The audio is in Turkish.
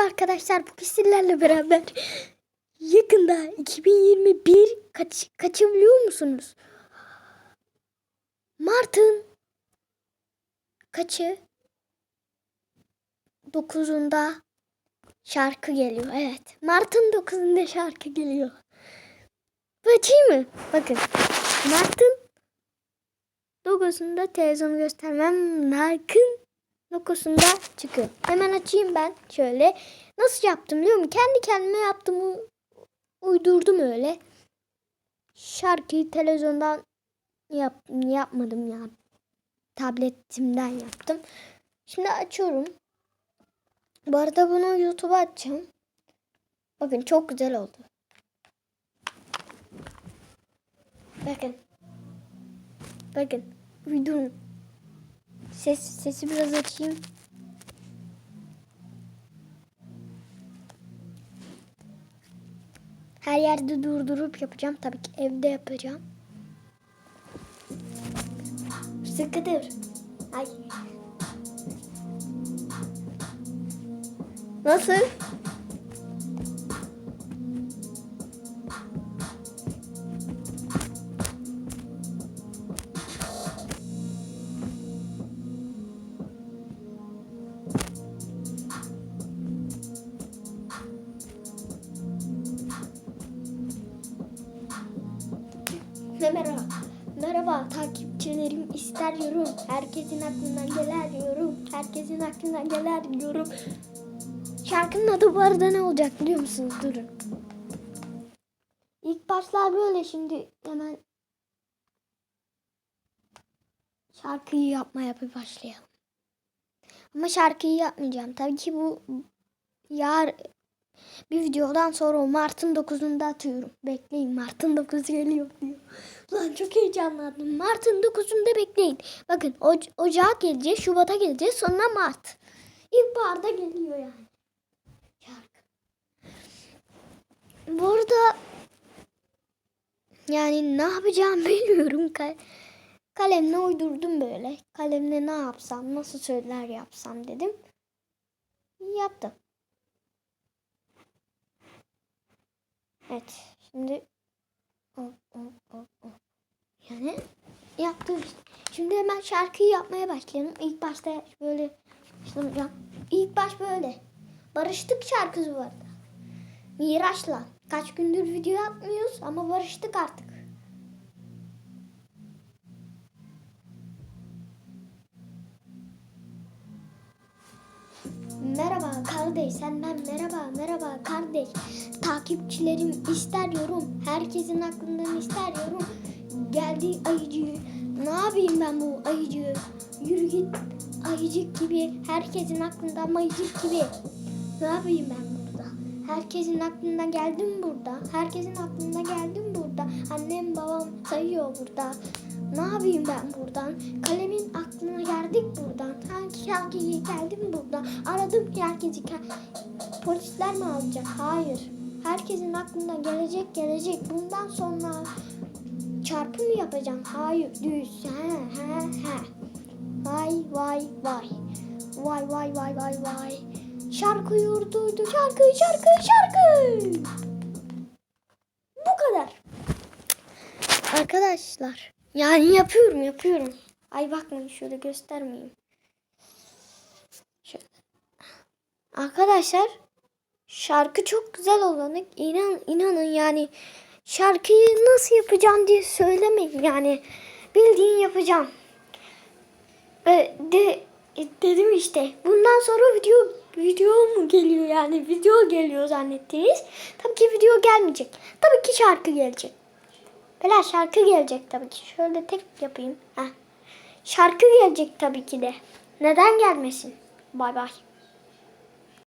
Merhaba arkadaşlar. Bu sizlerle beraber yakında 2021 kaç, kaçı biliyor musunuz? Mart'ın kaçı? 9'unda şarkı geliyor. Evet. Mart'ın 9'unda şarkı geliyor. Bu açayım mı? Bakın. Mart'ın 9'unda televizyon göstermem Nark'ın 9'unda çıkıyor. Hemen açayım ben şöyle. Nasıl yaptım biliyor musun? Kendi kendime yaptım. Uydurdum öyle. Şarkıyı televizyondan yap, yapmadım ya. Tabletimden yaptım. Şimdi açıyorum. Bu arada bunu YouTube'a açacağım. Bakın çok güzel oldu. Bakın. Bakın. Uydurun. Ses, sesi biraz açayım. Her yerde durdurup yapacağım. Tabii ki evde yapacağım. Sıkı dur. Ay. Nasıl? Merhaba. Merhaba takipçilerim ister yorum. Herkesin aklından gelir yorum. Herkesin aklından gelir yorum. Şarkının adı bu arada ne olacak biliyor musunuz? Durun. İlk başlar böyle şimdi hemen şarkıyı yapmaya bir başlayalım. Ama şarkıyı yapmayacağım. Tabii ki bu yar bir videodan sonra Mart'ın 9'unda atıyorum. Bekleyin Mart'ın 9'u geliyor diyor. Lan çok heyecanlandım. Mart'ın 9'unda bekleyin. Bakın Oc- Ocağa gelecek, Şubat'a gelecek, sonra Mart. İlkbaharda geliyor yani. Şarkı. Bu arada yani ne yapacağımı bilmiyorum. Ka- kalemle uydurdum böyle. Kalemle ne yapsam, nasıl söyler yapsam dedim. Yaptım. Evet. Şimdi yani yaptım işte. Şimdi hemen şarkıyı yapmaya başlayalım. İlk başta böyle başlamayacağım. İlk baş böyle. Barıştık şarkısı vardı. Miraç'la. Kaç gündür video atmıyoruz ama barıştık artık. Merhaba kardeş senden merhaba merhaba kardeş. Takipçilerim ister yorum herkesin aklından ister yorum. Geldi ayıcı ne yapayım ben bu ayıcı? Yürü git ayıcık gibi herkesin aklından ayıcık gibi. Ne yapayım ben herkesin aklına geldim burada herkesin aklına geldim burada annem babam sayıyor burada ne yapayım ben buradan? Kalemin aklına geldik buradan. Hangi şarkıyı geldim buradan? Aradım herkesi. ke- Polisler mi alacak? Hayır. Herkesin aklına gelecek gelecek. Bundan sonra çarpı mı yapacağım? Hayır. Düz. He he he. Vay vay vay. Vay vay vay vay vay. Şarkı yurduydu. Şarkı şarkı şarkı. Bu kadar. Arkadaşlar. Yani yapıyorum yapıyorum. Ay bakmayın şöyle göstermeyeyim. Şöyle. Arkadaşlar şarkı çok güzel olanı inan inanın yani şarkıyı nasıl yapacağım diye söylemeyin yani bildiğin yapacağım. Ve de dedim işte bundan sonra video video mu geliyor yani video geliyor zannettiniz. Tabii ki video gelmeyecek. Tabii ki şarkı gelecek. Bela şarkı gelecek tabii ki. Şöyle tek yapayım. Heh. Şarkı gelecek tabii ki de. Neden gelmesin? Bay bay.